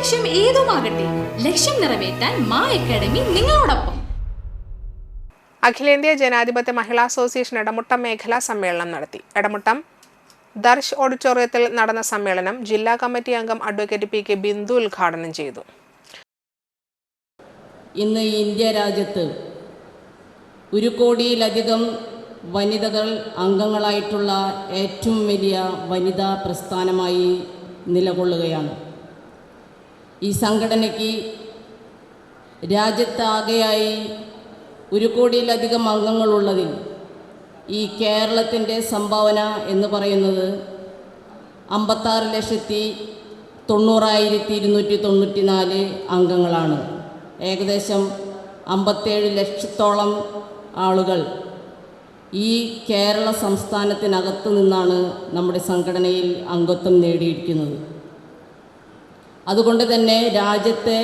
ലക്ഷ്യം ഏതുമാകട്ടെ ലക്ഷ്യം നിറവേറ്റാൻ മാ അക്കാഡമി നിങ്ങളോടൊപ്പം. അഖിലേന്ത്യാ ജനാധിപത്യ മഹിളാ അസോസിയേഷൻ ഇടമുട്ടം മേഖലാ സമ്മേളനം നടത്തി. ഇടമുട്ടം ദർശ് ഓഡിറ്റോറിയത്തിൽ നടന്ന സമ്മേളനം ജില്ലാ കമ്മിറ്റി അംഗം അഡ്വക്കേറ്റ് പി കെ ബിന്ദു ഉദ്ഘാടനം ചെയ്തു. ഇന്ന് ഇന്ത്യ രാജ്യത്ത് ഒരു കോടിയിലധികം വനിതകൾ അംഗങ്ങളായിട്ടുള്ള ഏറ്റവും വലിയ വനിതാ പ്രസ്ഥാനമായി നിലകൊള്ളുകയാണ്. ഈ സംഘടനയ്ക്ക് രാജ്യത്താകെയായി ഒരു കോടിയിലധികം അംഗങ്ങളുള്ളതിൽ ഈ കേരളത്തിന്റെ സംഭാവന എന്ന് പറയുന്നത് അമ്പത്താറ് ലക്ഷത്തി തൊണ്ണൂറായിരത്തി ഇരുന്നൂറ്റി തൊണ്ണൂറ്റി നാല് അംഗങ്ങളാണ്. ഏകദേശം അമ്പത്തേഴ് ലക്ഷത്തോളം ആളുകൾ ഈ കേരള സംസ്ഥാനത്തിനകത്ത് നിന്നാണ് നമ്മുടെ സംഘടനയിൽ അംഗത്വം നേടിയിരിക്കുന്നത്. അതുകൊണ്ട് തന്നെ രാജ്യത്തെ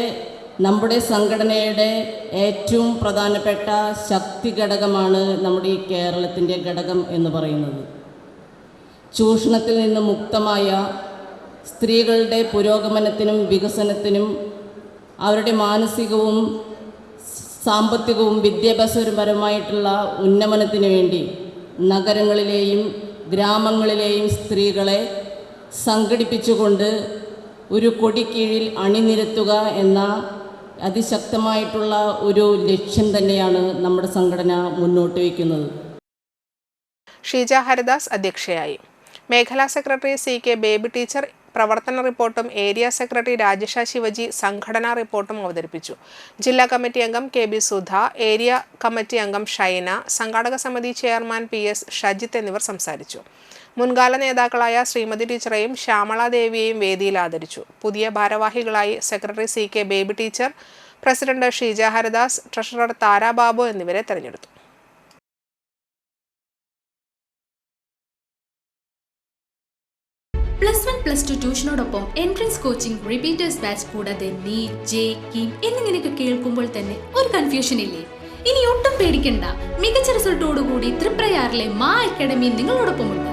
നമ്മുടെ സംഘടനയുടെ ഏറ്റവും പ്രധാനപ്പെട്ട ശക്തി ഘടകമാണ് നമ്മുടെ ഈ കേരളത്തിന്റെ ഘടകം എന്ന് പറയുന്നത്. ചൂഷണത്തിൽ നിന്ന് മുക്തമായ സ്ത്രീകളുടെ പുരോഗമനത്തിനും വികസനത്തിനും അവരുടെ മാനസികവും സാമ്പത്തികവും വിദ്യാഭ്യാസപരമായിട്ടുള്ള ഉന്നമനത്തിന് വേണ്ടി നഗരങ്ങളിലെയും ഗ്രാമങ്ങളിലെയും സ്ത്രീകളെ സംഘടിപ്പിച്ചുകൊണ്ട് ഒരു കൊടിക്കീഴിൽ അണിനിരത്തുക എന്ന അതിശക്തമായിട്ടുള്ള ഒരു ലക്ഷ്യം തന്നെയാണ് നമ്മുടെ സംഘടന മുന്നോട്ട് വയ്ക്കുന്നത്. ഷീജ ഹരിദാസ് അധ്യക്ഷയായി. മേഖലാ secretary C K Baby teacher പ്രവർത്തന റിപ്പോർട്ടും ഏരിയ സെക്രട്ടറി രാജേഷ ശിവജി സംഘടനാ റിപ്പോർട്ടും അവതരിപ്പിച്ചു. ജില്ലാ കമ്മിറ്റി അംഗം K B Sudha area committee അംഗം ഷൈന സംഘാടക സമിതി ചെയർമാൻ പി എസ് ഷജിത്ത് എന്നിവർ സംസാരിച്ചു. മുൻകാല നേതാക്കളായ ശ്രീമതി ടീച്ചറെയും ശ്യാമള ദേവിയെയും വേദിയിൽ ആദരിച്ചു. പുതിയ ഭാരവാഹികളായി secretary C K Baby teacher president Sheeja Haridas treasurer Tarababu എന്നിവരെ തെരഞ്ഞെടുത്തു. പ്ലസ് വൺ പ്ലസ് ടു ട്യൂഷനോടൊപ്പം എൻട്രൻസ് കോച്ചിംഗ് റിപ്പീറ്റേഴ്സ് ബാച്ച് കൂടാതെ നീറ്റ് ജെ കീം എന്നിങ്ങനെയൊക്കെ കേൾക്കുമ്പോൾ തന്നെ ഒരു കൺഫ്യൂഷൻ ഇല്ലേ? ഇനി ഒട്ടും പേടിക്കണ്ട. മികച്ച റിസൾട്ടോടുകൂടി തൃപ്രയാറിലെ മാ അക്കാഡമി നിങ്ങളോടൊപ്പമുണ്ട്.